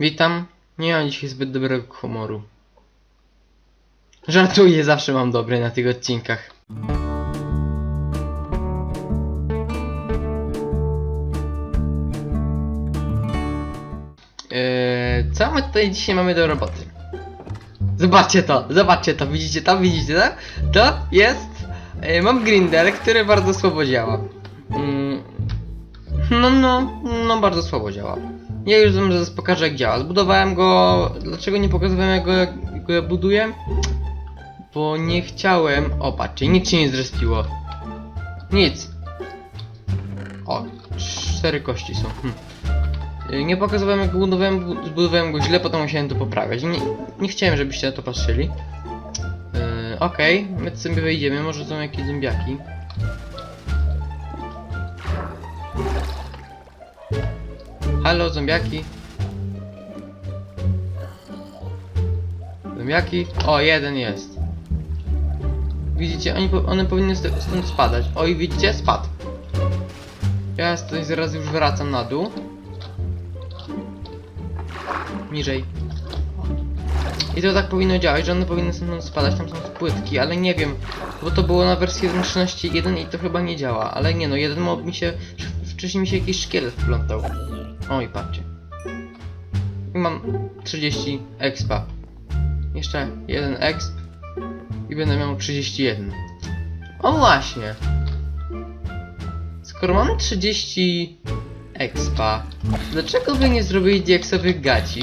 Witam. Nie mam dzisiaj zbyt dobrego humoru. Żartuję, zawsze mam dobry na tych odcinkach. Eee, co my tutaj dzisiaj mamy do roboty? Zobaczcie to, zobaczcie to, widzicie to, widzicie to? To jest... E, mam Grindel, który bardzo słabo działa. Mm, no, no, no bardzo słabo działa. Ja już wam zaraz pokażę jak działa. Zbudowałem go... Dlaczego nie pokazywałem jak go, jak go ja buduję? Bo nie chciałem... O, patrzcie, nic się nie zrespiło. Nic. O, cztery kości są. Hm. Y, Nie pokazywałem jak budowałem, bu- zbudowałem go źle, potem musiałem to poprawiać. Nie, nie chciałem, żebyście na to patrzyli. Yy, Okej, my sobie wejdziemy, może są jakieś zombiaki. Halo, zombiaki. Zombiaki? O, jeden jest. Widzicie, oni, one powinny st- stąd spadać. Oj, widzicie? Spadł. Ja tutaj zaraz już wracam na dół. Niżej. I to tak powinno działać, że one powinny stąd spadać, tam są płytki, ale nie wiem, bo to było na wersji 1.13.1 i to chyba nie działa, ale nie no, jeden mi się, wcześniej mi się jakiś szkielet wplątał. Oj, patrzcie. I mam 30 expa. Jeszcze jeden exp i będę miał 31. O właśnie. Skoro mam 30 expa, dlaczego by nie zrobili diaksowych gaci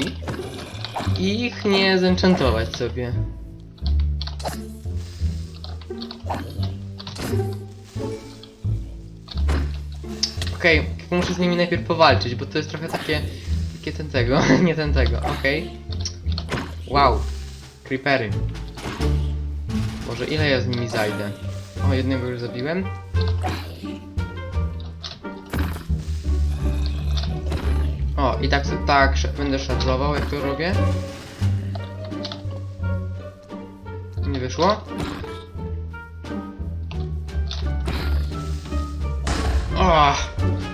i ich nie zenchantować sobie? Okej, muszę z nimi najpierw powalczyć, bo to jest trochę takie... Takie ten tego, nie ten tego, okej. Wow, creepery. Może ile ja z nimi zajdę? O, jednego już zabiłem. O, i tak, tak będę szadlował, jak to robię. Nie wyszło? O,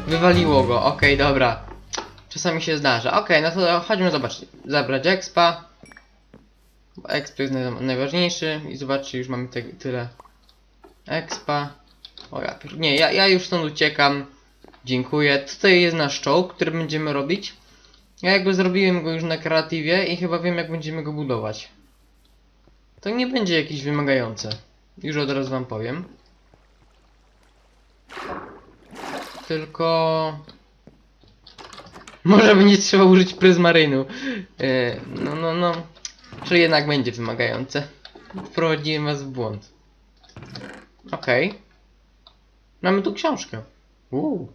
wywaliło go, okej, dobra. Czasami się zdarza. Okej, no to chodźmy zobaczyć. Zabrać expa. Exp jest naj najważniejszy i zobaczcie, już mamy te, tyle expa. O ja, nie, ja, ja już stąd uciekam. Dziękuję. Tutaj jest nasz czołg, który będziemy robić. Ja jakby zrobiłem go już na kreatywie i chyba wiem jak będziemy go budować. To nie będzie jakieś wymagające. Już od razu wam powiem. Tylko... Może będzie trzeba użyć pryzmarynu. Yy, no, no, no. Czy jednak będzie wymagające. Wprowadziłem was w błąd. Okej. Mamy tu książkę. Uuu.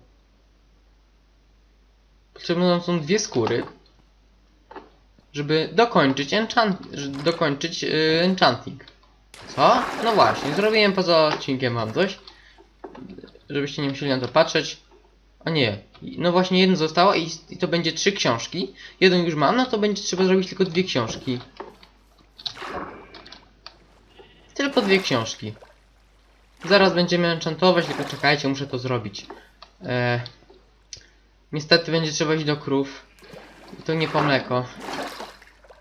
Potrzebne nam są dwie skóry. Żeby dokończyć enchant... żeby dokończyć yy, enchanting. Co? No właśnie, zrobiłem poza odcinkiem wam coś. Żebyście nie musieli na to patrzeć. A nie. No właśnie jedno zostało i, i to będzie trzy książki. Jeden już mam, no to będzie trzeba zrobić tylko dwie książki. Tylko dwie książki. Zaraz będziemy enchantować, tylko czekajcie, muszę to zrobić. Eee, niestety będzie trzeba iść do krów. I to nie po mleko.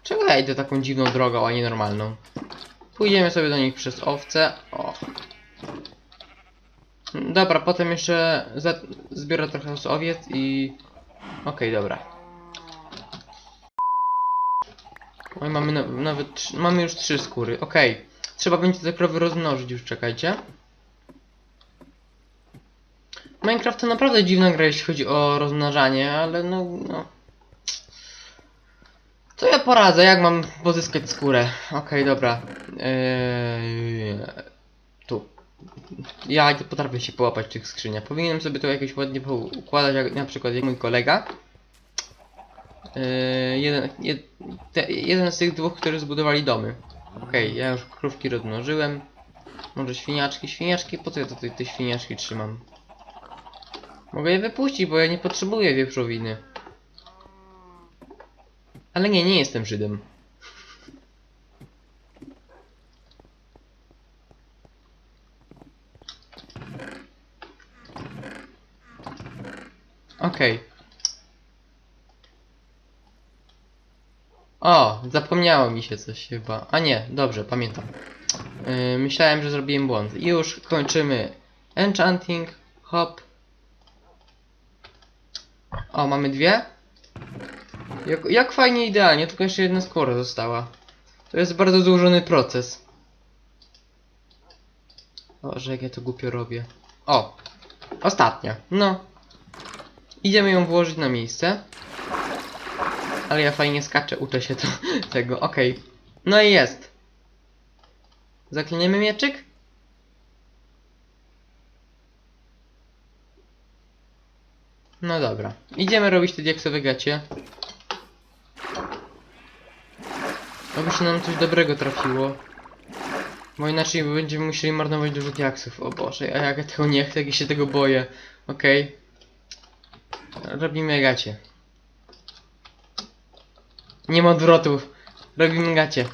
Czego ja idę taką dziwną drogą, a nie normalną? Pójdziemy sobie do nich przez owce. O. Dobra, potem jeszcze zbiorę trochę z owiec i... Okej, dobra. Oj, mamy na, nawet... Mamy już trzy skóry, okej. Trzeba będzie te krowy rozmnożyć już, czekajcie. Minecraft to naprawdę dziwna gra, jeśli chodzi o rozmnażanie, ale no... no. To ja poradzę, jak mam pozyskać skórę. Okej, dobra. Eee. Ja nie potrafię się połapać tych skrzyniach. Powinienem sobie to jakoś ładnie układać, jak na przykład jak mój kolega. Eee, jeden, jed, te, jeden z tych dwóch, którzy zbudowali domy. Okej, ja już krówki rozmnożyłem. Może świniaczki, świniaczki, po co ja tutaj te świniaczki trzymam? Mogę je wypuścić, bo ja nie potrzebuję wieprzowiny. Ale nie, nie jestem Żydem. O, zapomniało mi się coś chyba. A nie, dobrze, pamiętam. Yy, myślałem, że zrobiłem błąd. I już kończymy enchanting. Hop. O, mamy dwie. Jak, jak fajnie, idealnie, tylko jeszcze jedna skóra została. To jest bardzo złożony proces. O, że jak ja to głupio robię. O, ostatnia. No. Idziemy ją włożyć na miejsce. Ale ja fajnie skaczę, uczę się to, tego, okej. No i jest. Zakliniemy mieczyk? No dobra. Idziemy robić te diaksowe gacie. Oby się nam coś dobrego trafiło. Bo inaczej będziemy musieli marnować dużo diaksów. O Boże, a ja tego nie chcę, jak ja się tego boję. Okej. Robimy gacie. Nie ma odwrotów. Robimy gacie.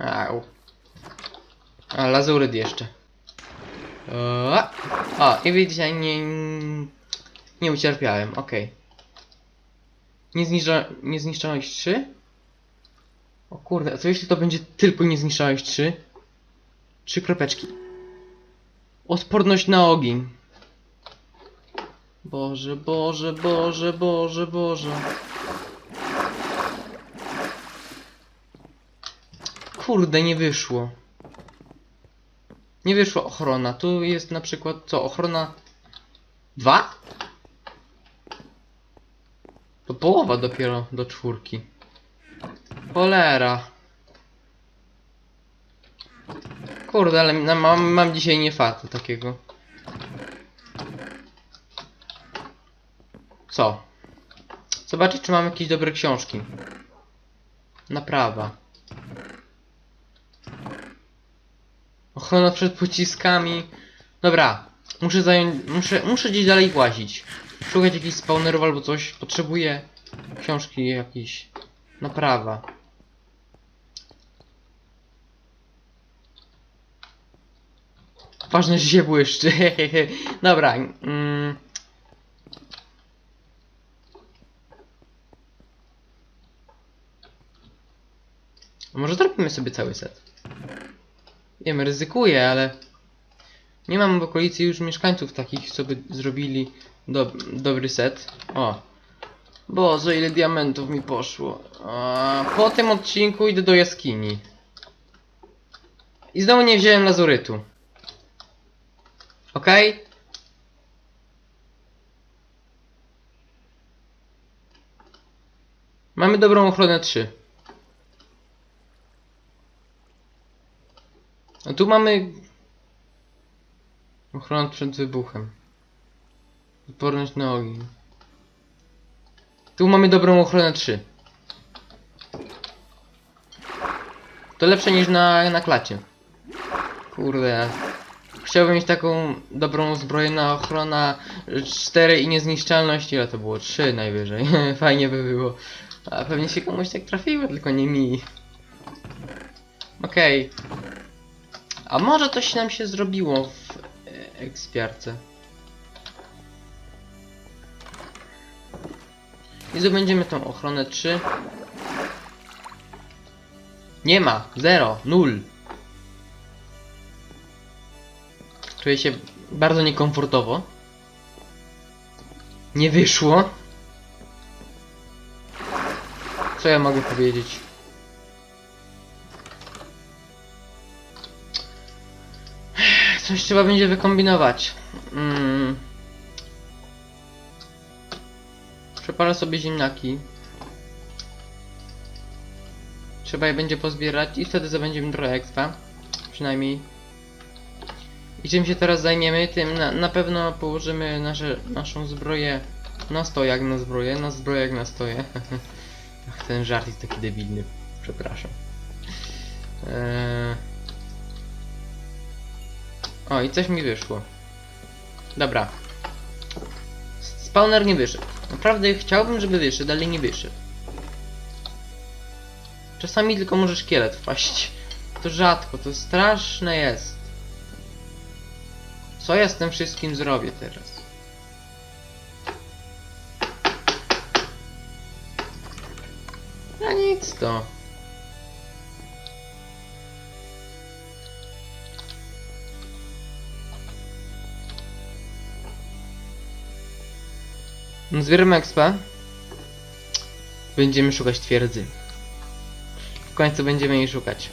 Au. A, lazuryt jeszcze. O, o i widzicie, nie, nie ucierpiałem, okej. Nie, zniszcza, niezniszczalność 3? O kurde, a co jeśli to będzie tylko niezniszczalność 3? Trzy kropeczki. Odporność na ogień. Boże, Boże, Boże, Boże, Boże. Kurde, nie wyszło. Nie wyszła ochrona. Tu jest na przykład co? Ochrona 2? To połowa dopiero do czwórki. Cholera. Kurde, ale na- mam, mam dzisiaj nie fatu takiego. Co? Zobaczyć, czy mam jakieś dobre książki. Naprawa. Ochrona przed pociskami. Dobra, muszę zająć. Muszę, muszę gdzieś dalej łazić. Szukać jakichś spawnerów albo coś. Potrzebuję książki jakieś. Naprawa. Ważne, że się błyszczy. Dobra. Mm. Może zrobimy sobie cały set. Wiem, ryzykuję, ale nie mam w okolicy już mieszkańców takich, co by zrobili dob dobry set. O. Boże, ile diamentów mi poszło. A, po tym odcinku idę do jaskini. I znowu nie wziąłem lazurytu. Okej? Mamy dobrą ochronę 3. A tu mamy ochronę przed wybuchem. Odporność na ogień. Tu mamy dobrą ochronę 3. To lepsze niż na, na klacie. Kurde. Chciałbym mieć taką dobrą zbroję na ochrona 4 i niezniszczalność. Ile to było? 3 najwyżej. Fajnie by było. A pewnie się komuś tak trafiło, tylko nie mi. Okej. A może coś nam się zrobiło w e, ekspiarce? I zdobędziemy tą ochronę 3. Nie ma! Zero! Nul! Czuję się bardzo niekomfortowo. Nie wyszło. Co ja mogę powiedzieć? Coś trzeba będzie wykombinować. Mm. Sobie ziemniaki. Trzeba je będzie pozbierać i wtedy zdobędziemy trochę expa. Przynajmniej. I czym się teraz zajmiemy? Tym na, na pewno położymy nasze, naszą zbroję na stojak na zbroję, na zbroję jak na stoję. Ach, ten żart jest taki debilny. Przepraszam. Eee... O, i coś mi wyszło. Dobra. Spawner nie wyszedł. Naprawdę chciałbym, żeby wyszedł, ale nie wyszedł. Czasami tylko może szkielet wpaść. To rzadko, to straszne jest. Co ja z tym wszystkim zrobię teraz? A nic to. Zbieramy. Będziemy szukać twierdzy. W końcu będziemy jej szukać.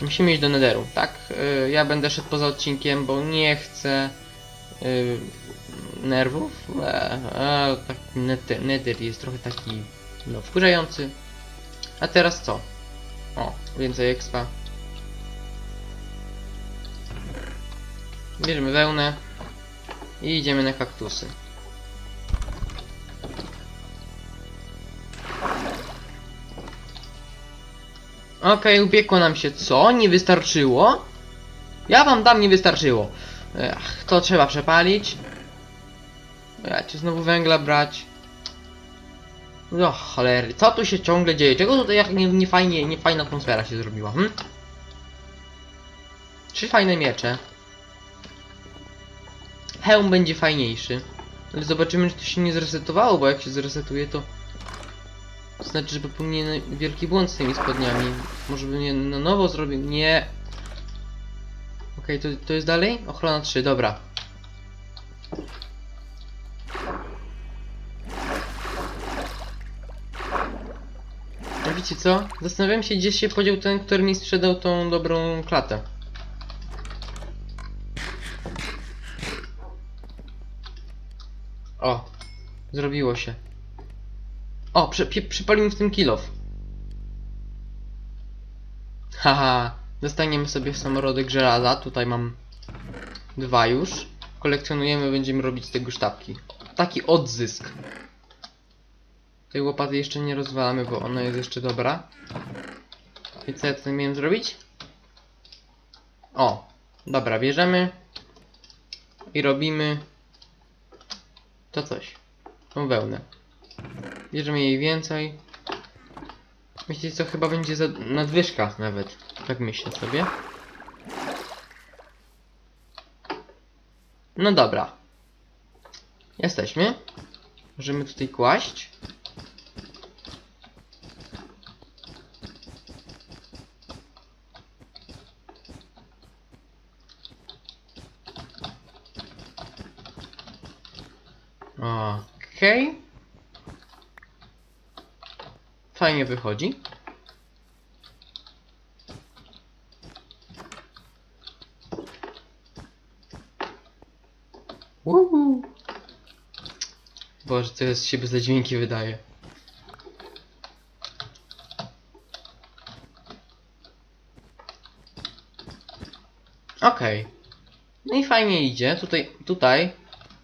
Musimy iść do Netheru, tak? Y, ja będę szedł poza odcinkiem, bo nie chcę y, nerwów. E, e, tak, nether, nether jest trochę taki no, wkurzający. A teraz co? O, więcej expa. Bierzemy wełnę i idziemy na kaktusy. Okej, upiekło nam się co? Nie wystarczyło? Ja wam dam, nie wystarczyło. Ech, to trzeba przepalić. Ja cię znowu węgla brać. O cholery, co tu się ciągle dzieje? Czego tutaj jak nie, nie fajnie, nie fajna atmosfera się zrobiła, hm? Trzy fajne miecze. Hełm będzie fajniejszy. Ale zobaczymy, czy to się nie zresetowało, bo jak się zresetuje, to... To znaczy, że popełniłem wielki błąd z tymi spodniami. Może bym je na nowo zrobił? Nie. Okej, to, to jest dalej? Ochrona 3, dobra. A wiecie co? Zastanawiam się, gdzie się podział ten, który mi sprzedał tą dobrą klatę. O, zrobiło się. O, przy, przy, przypalił mi w tym kilof. Haha, dostaniemy sobie samorodek żelaza. Tutaj mam dwa już. Kolekcjonujemy, będziemy robić z tego sztabki. Taki odzysk. Tej łopaty jeszcze nie rozwalamy, bo ona jest jeszcze dobra. I co ja tutaj miałem zrobić? O, dobra, bierzemy i robimy to coś. Tą wełnę. Bierzemy jej więcej. Myślicie co, chyba będzie za nadwyżka nawet. Tak myślę sobie. No dobra. Jesteśmy. Możemy tutaj kłaść. Okej. Fajnie wychodzi. Uhu. Boże, co jest siebie za dźwięki wydaje. Okej. No i fajnie idzie. Tutaj, tutaj.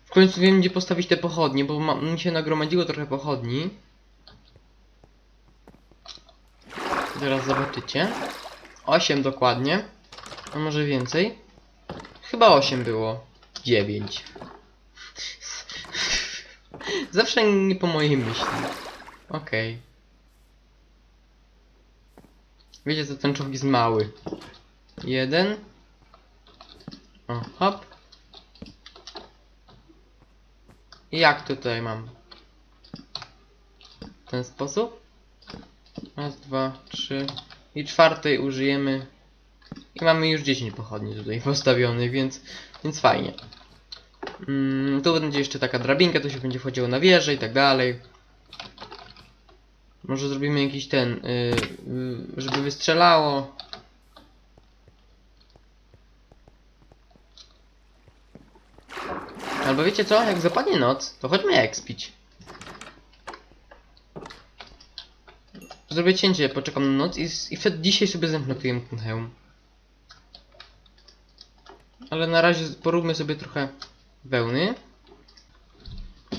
W końcu wiem, gdzie postawić te pochodnie, bo mi się nagromadziło trochę pochodni. Zaraz zobaczycie. 8 dokładnie. A może więcej? Chyba 8 było. 9. Zawsze nie po mojej myśli. Okej. Wiecie co, ten czołg jest mały. Jeden. O, hop. I jak tutaj mam? W ten sposób? Raz, dwa, trzy. I czwartej użyjemy. I mamy już 10 pochodni tutaj postawionych, więc, więc fajnie. Mm, tu będzie jeszcze taka drabinka, to się będzie wchodziło na wieżę i tak dalej. Może zrobimy jakiś ten, yy, yy, żeby wystrzelało. Albo wiecie co, jak zapadnie noc, to chodźmy ekspić. Zrobię cięcie, poczekam na noc i, i wtedy dzisiaj sobie zaimplementujemy ten hełm. Ale na razie poróbmy sobie trochę wełny.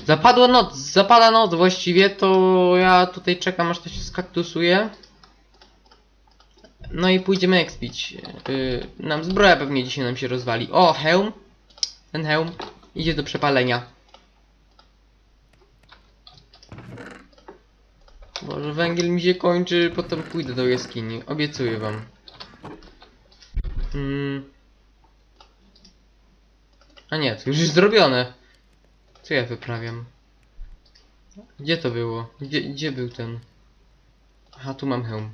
Zapadła noc, zapada noc właściwie, to ja tutaj czekam aż to się skaktusuje. No i pójdziemy ekspić. Yy, nam zbroja pewnie dzisiaj nam się rozwali. O, hełm. Ten hełm idzie do przepalenia. Boże, węgiel mi się kończy, potem pójdę do jaskini. Obiecuję wam. Hmm. A nie, to już jest zrobione. Co ja wyprawiam? Gdzie to było? Gdzie, gdzie był ten? Aha, tu mam hełm.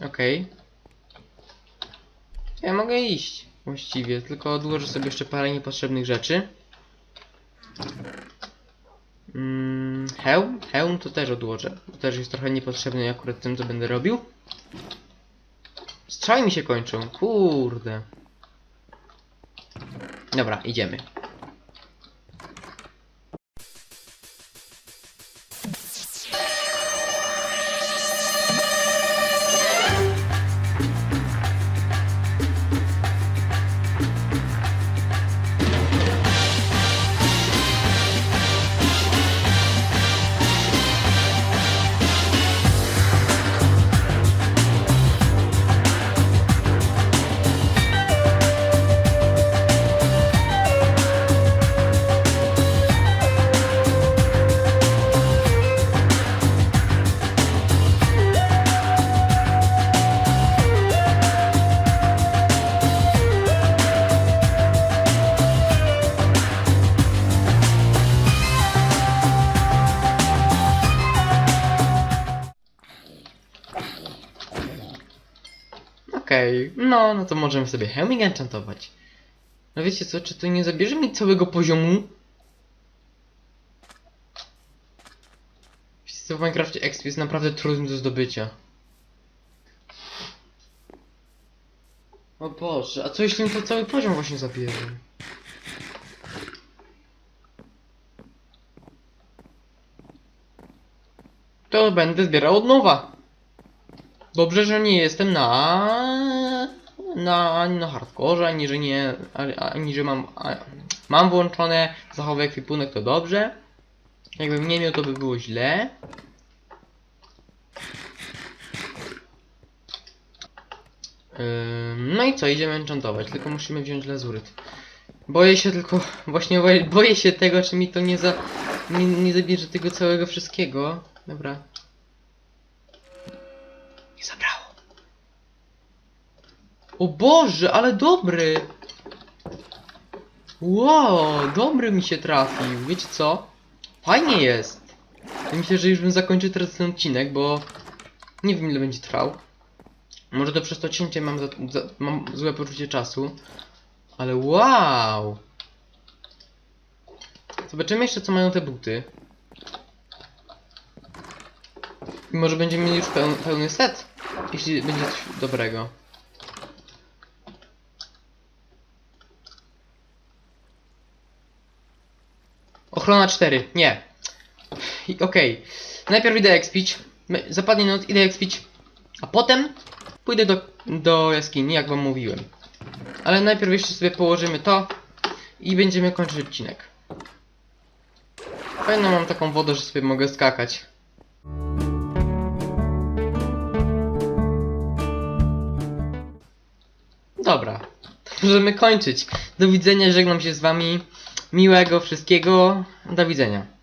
Okej. Ja mogę iść. Właściwie, tylko odłożę sobie jeszcze parę niepotrzebnych rzeczy. Mm, hełm? Hełm to też odłożę. To też jest trochę niepotrzebny akurat tym, co będę robił. Strzały mi się kończą. Kurde. Dobra, idziemy. Okej, no, no to możemy sobie hełmik enchantować. No wiecie co, czy to nie zabierze mi całego poziomu? Wiecie co, w Minecrafcie XP jest naprawdę trudny do zdobycia. O Boże, a co jeśli mi to cały poziom właśnie zabierze? To będę zbierał od nowa. Dobrze, że nie jestem na na ani na hardkorze, ani że nie ani, że mam a, mam włączone zachowy ekwipunek to dobrze. Jakbym nie miał to by było źle. No i co, idziemy enchantować, tylko musimy wziąć lazuryt. Boję się tylko, właśnie boję, boję się tego, czy mi to nie za, nie, nie zabierze tego całego wszystkiego. Dobra. O Boże, ale dobry! Wow, dobry mi się trafił. Wiecie co? Fajnie jest. Ja Myślę, że już bym zakończył teraz ten odcinek, bo nie wiem ile będzie trwał. Może to przez to cięcie mam, za, za, mam złe poczucie czasu. Ale wow! Zobaczymy jeszcze co mają te buty. I może będziemy mieli już pełny, pełny set, jeśli będzie coś dobrego. Ochrona 4, nie. Okej. Najpierw idę expić. Zapadnie noc, idę expić. A potem pójdę do, do jaskini, jak wam mówiłem. Ale najpierw jeszcze sobie położymy to i będziemy kończyć odcinek. Fajną mam taką wodę, że sobie mogę skakać. Dobra, możemy kończyć. Do widzenia, żegnam się z wami. Miłego wszystkiego. Do widzenia.